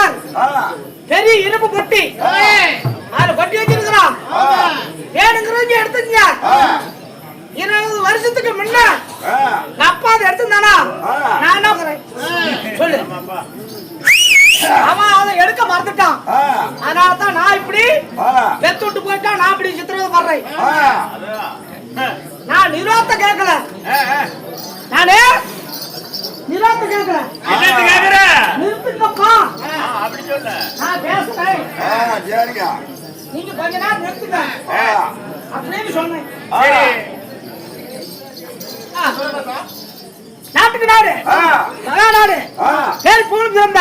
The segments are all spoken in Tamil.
முன்னாடி பார் பெரிய இரும்பு பொட்டி. அதுல கொட்டி வச்சிருக்கிறான் வேணுங்கிறவங்க எடுத்துக்கங்க. இருபது வருஷத்துக்கு முன்ன அப்பா அதை எடுத்துருந்தானா? நான் சொல்லு. அவன் அதை எடுக்க மறந்துட்டான். அதனால தான் நான் இப்படி வெத்து விட்டு போயிட்டா நான் இப்படி சித்திரவதை பண்றேன். நான் நிரோத்த கேட்கல. நானே நிரோத்த கேட்கல. சொல்ல நான் பேசுறேன் நீங்க கொஞ்ச நேரம் நிறுத்துங்க. அப்படின்னு சொன்னேன் ஆ. நாட்டுக்கு நாடு. நாடு. பேர் பூணு பிறந்த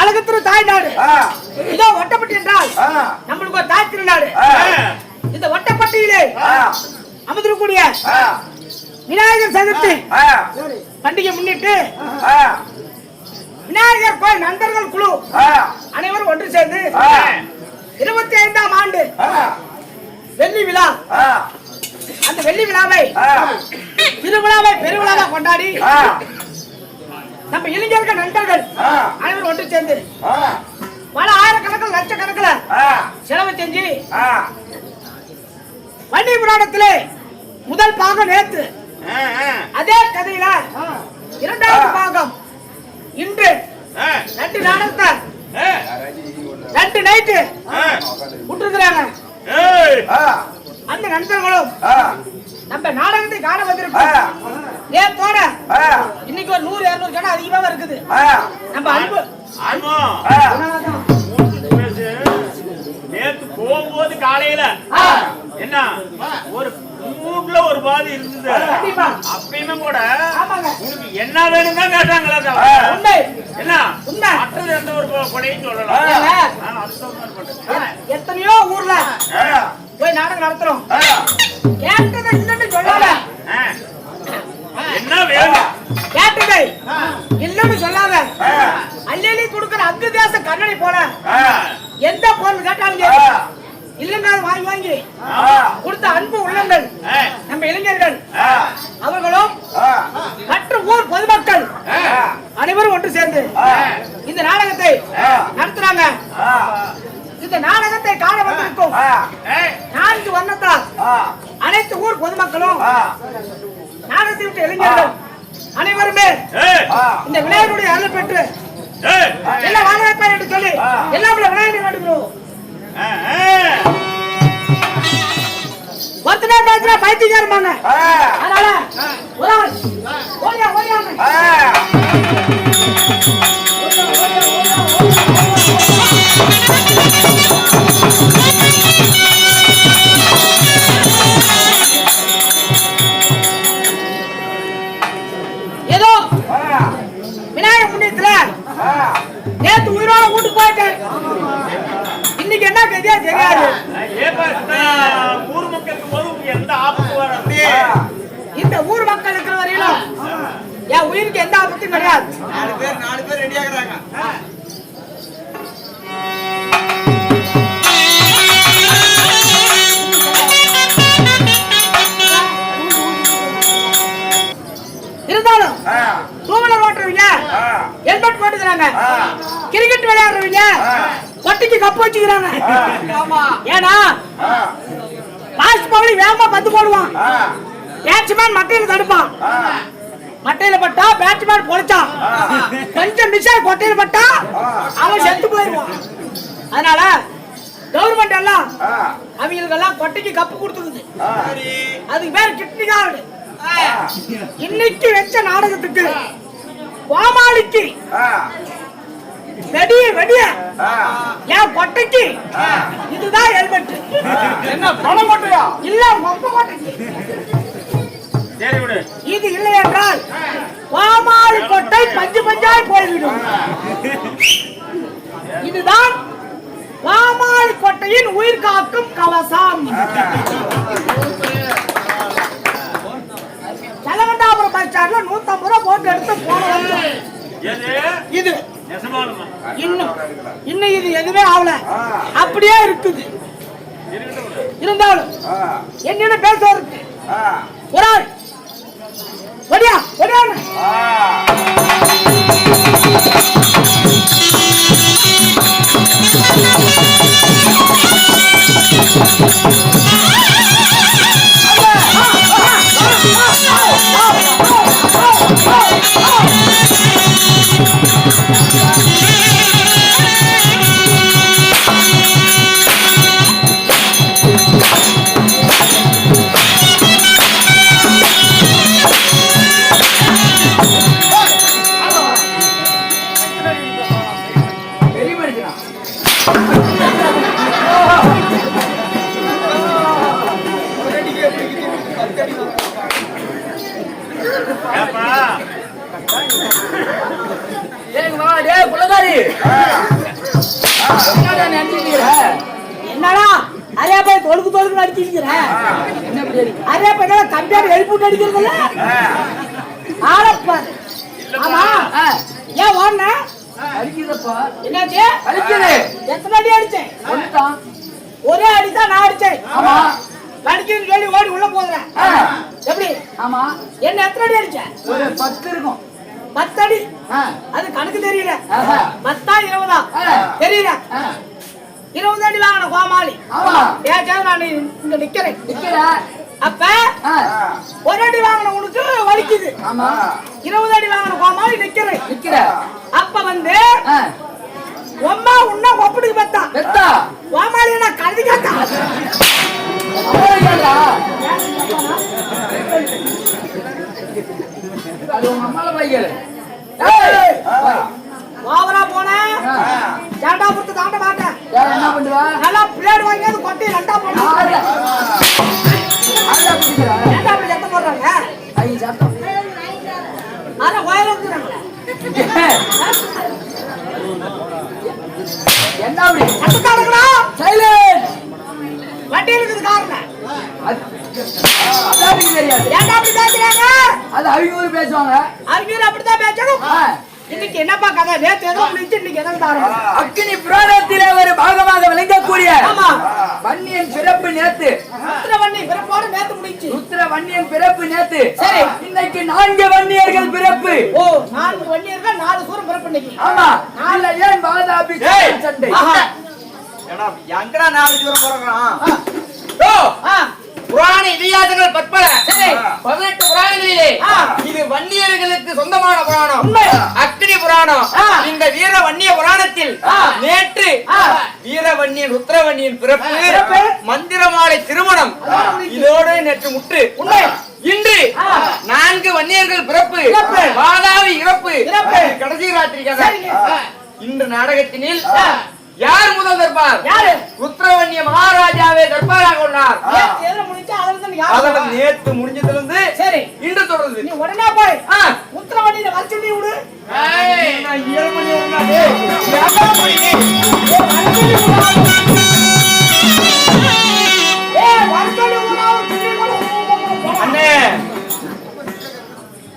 அழகத்திரு தாய் நாடு. இதோ ஒட்டப்பட்டி என்றால் நம்மளுக்கு ஒரு தாய் திருநாடு. இந்த ஒட்டப்பட்டியிலே அமர்ந்திருக்கக்கூடிய விநாயகர் சதுர்த்தி பண்டிகை முன்னிட்டு விநாயகர் கோயில் நண்பர்கள் குழு. அனைவரும் ஒன்று சேர்ந்து இருபத்தி ஐந்தாம் ஆண்டு வெள்ளி விழா. அந்த வெள்ளி விழாவை திருவிழாவை பெருவிழாவை கொண்டாடி நம்ம இளைஞர்கள் நண்பர்கள் அனைவரும் ஒன்று சேர்ந்து பல ஆயிரக்கணக்கில் லட்சக்கணக்கில் செலவு செஞ்சு வண்டி புராணத்திலே முதல் பாகம் நேத்து அதே கதையில இரண்டாவது பாகம் இன்று ரெண்டு நாடகத்தை? ரெண்டு நைட்டு? விட்டுருக்குறாங்க அந்த நண்பர்களும் நம்ம நாடகத்தை காண வந்திருக்கோம். நேத்தோட இன்னைக்கு ஒரு நூறு இருநூறு ஜனம் அதிகமா இருக்குது. நம்ம அன்பு. நேத்து போகும்போது காலையில ஆ, என்ன? ஒரு மூட்ல ஒரு பாதி இருந்தது. அப்பயுமே கூட ஆமாங்க. உனக்கு என்ன வேணும் தான் கேட்டாங்களா என்ன? உண்மை. மற்றது எந்த ஒரு கொ- கொடையும் சொல்லலாம். எத்தனையோ ஊர்ல போய் நாடகம் நடத்துறோம். கேட்டதை இல்லைன்னு சொல்லாத. என்ன வேணும் கேட்டதை இல்லைன்னு சொல்லாத. அள்ளி கொடுக்கிற அங்கு தேச கண்ணனை போல. எந்த பொருள் கேட்டாலும் இல்லைன்னா வாங்கி வாங்கி. கொடுத்த அன்பு உள்ளங்கள். நம்ம இளைஞர்கள். அவர்களும் அனைவரும் ஒன்று சேர்ந்து இந்த நாடகத்தை நடத்துறாங்க. இந்த நாடகத்தை காண வந்திருக்கும் நான்கு வண்ணத்தால் அனைத்து ஊர் பொதுமக்களும் நாடகத்தை விட்ட இளைஞர்கள் அனைவருமே இந்த விநாயகருடைய அருள் பெற்று. எல்லாம் வாழ வைப்பார் என்று சொல்லி எல்லாம் ஒருத்தனே பேசுனா பைத்தியக்காரமாங்க அதனால ஓடியா ஓடியாங்க வச்சுக்கிறாங்க ஏன்னா பாஸ்ட் பவுலிங் வேகமா பந்து போடுவான். பேட்ஸ்மேன் மட்டையில தடுப்பான். மட்டையில பட்டா பேட்ஸ்மேன் பொழைச்சான். கொஞ்சம் மிஸ் ஆகி கொட்டையில பட்டா அவன் செத்து போயிடுவான். அதனால கவர்மெண்ட் எல்லாம் அவங்களுக்கு எல்லாம் கொட்டைக்கு கப்பு கொடுத்துருது. அதுக்கு பேர் கிட்னி கார்டு. இன்னைக்கு வச்ச நாடகத்துக்கு கோமாளிக்கு வெடிய வெடிய. என் கொட்டைக்கு. இதுதான் ஹெல்மெட் என்ன பணம் கொட்டையா? இல்ல மொப்ப கொட்டைக்கு சரி விடு. இது இல்லை என்றால் கோமாளி கொட்டை பஞ்சு பஞ்சாய் போய்விடும். இதுதான் கோமாளி கொட்டையின் உயிர் காக்கும் கவசம். செலவண்டாபுரம் பஸ் ஸ்டாண்ட்ல நூத்தம்பது ரூபா போட்டு எடுத்து போன வருஷம் எது இது நெசமாலுமா இன்னும் இன்னும் இது எதுவுமே ஆகல. அப்படியே இருக்குது. இருந்தாலும் என்ன பேச இருக்கு ஒரு ஆள். ஒடியா ஒடியா பெரிய என்ன இப்படி இருக்கு? அரையா போய் கம்பியார் எழுப்பு அடிக்கிறதுல? ஆளப்பா. ஆமா. ஏன் ஓடுன? அடிக்குதப்பா என்னாச்சு? அடிக்குது எத்தனை அடி அடிச்சேன்? ஒரே அடிதான் நான் அடிச்சேன். ஆமா. அடிக்குன்னு சொல்லி ஓடி உள்ள போதுறேன் எப்படி? ஆமா. என்ன எத்தனை அடி அடிச்சேன்? ஒரு பத்து இருக்கும். பத்து அடி ஆ, அது கணக்கு தெரியல. பத்தா இருபதா. தெரியல. இருபது அடி வாங்கின கோமாளி. ஆமா. ஏச்சாவது நான் இங்க நிக்கிறேன். நிக்கிற அப்ப ஒரு அடி வாங்கின உனக்கு வலிக்குது. இருபது அடி வாங்கின கோமாளி நிக்கிறேன். நிக்கிற. அப்ப வந்து உம்மா உன்ன ஒப்பிடுக்கு பார்த்தா பெத்தா. கோமாளி நான் கழுதி கேட்டா. அது உங்க அம்மால பையல் ஓவரா புத்து தாண்ட மாட்டேன் என்ன பண்ணுவா? நல்லா பிளேடு வாங்கி அது கொட்டி ரெண்டா போட்டு என்ன அப்படி? சத்தக்காரங்களா சைலண்ட் வண்டி இருக்குது காரணம் தெரியாது ஏண்டா அப்படி பேசுறாங்க? அது அவங்க பேசுவாங்க. அவங்க அப்படித்தான் பேசணும். இன்னைக்கு என்னப்பா கதை? நேத்து ஏதோ முடிஞ்சு இன்னைக்கு எதாவது தாரம் அக்கினி புராணத்திலே ஒரு பாகமாக விளங்கக்கூடிய ஆமா. வன்னியன் பிறப்பு நேத்து. உத்திர வண்டி பிறப்போட நேத்து முடிஞ்சு ருத்ர வன்னியன் பிறப்பு நேத்து. சரி. இன்னைக்கு நான்கு வன்னியர்கள் பிறப்பு. ஓ நான்கு வண்டியர்கள் நாலு சூரம் பிறப்பு இன்னைக்கு. ஆமா. நாளை ஏன் ஏய். சண்டை. ஏடா எங்கடா நாலு தூரம் போறான் ஆ, புராண இதிகாசங்கள் பற்பல. பதினெட்டு புராணங்களிலே. இது வன்னியர்களுக்கு சொந்தமான புராணம். அக்னி புராணம். இந்த வீர வன்னிய புராணத்தில். நேற்று. வீரவன்னியன் ருத்ரவன்னியன் பிறப்பு. மந்திரமாலை திருமணம் இதோடு நேற்று முற்று உண்மை. இன்று. நான்கு வன்னியர்கள் பிறப்பு. வாதாவி இறப்பு. கடைசி ராத்திரி. இன்று நாடகத்தினில். யார் முதல் தர்பார்? யாரு? ருத்ரவன்னிய மகாராஜாவே தர்பாராக அதவன் சொல்றா? நேத்து முடிஞ்சதுல இருந்து சரி. இன்று தொடருது நீ உடனே போய் ஆ. உத்திர வண்டியில வச்சு நீ விடு ஏழு மணி அண்ணே.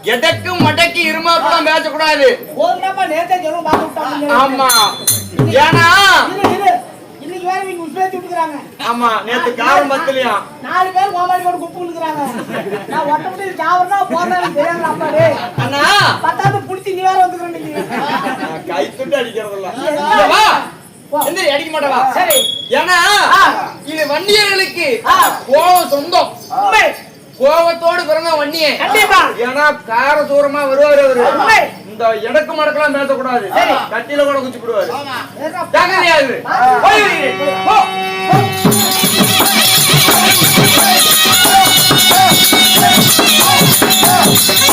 எதற்கும் மடக்கி இருமாப்பெல்லாம் பேசக்கூடாது. ஆமா. ஏன்னா. இன்னைக்கு வேற இவங்க உசுப்பேத்தி விட்டுக்கறாங்க. ஆமா நேத்து காரம் பத்தலையாம் நாலு பேர் கோமாளி போட்டு குப்பு விழுக்குறாங்க. நான் ஒட்ட முடி போறேன்னு தெரியாதுடா அப்பா டேய். அண்ணா பத்தாவது புடிச்சு நீ வேற வந்துக்கிற இன்னைக்கு. நான் கை துண்டு அடிக்கிறது இல்ல இல்ல. இங்க வா போ. எந்திரி, அடிக்க மாட்டவா சரி. ஏன்னா. இது வன்னியர்களுக்கு. கோவம் சொந்தம். கோவத்தோடு பிறந்த வன்னிய கண்டிப்பா. ஏன்னா கார தூரமா வருவாரு அவரு. இந்த இடக்கு மடக்கெல்லாம் பேசக்கூடாது. கட்டில கூட குச்சி போய். போ ஆ.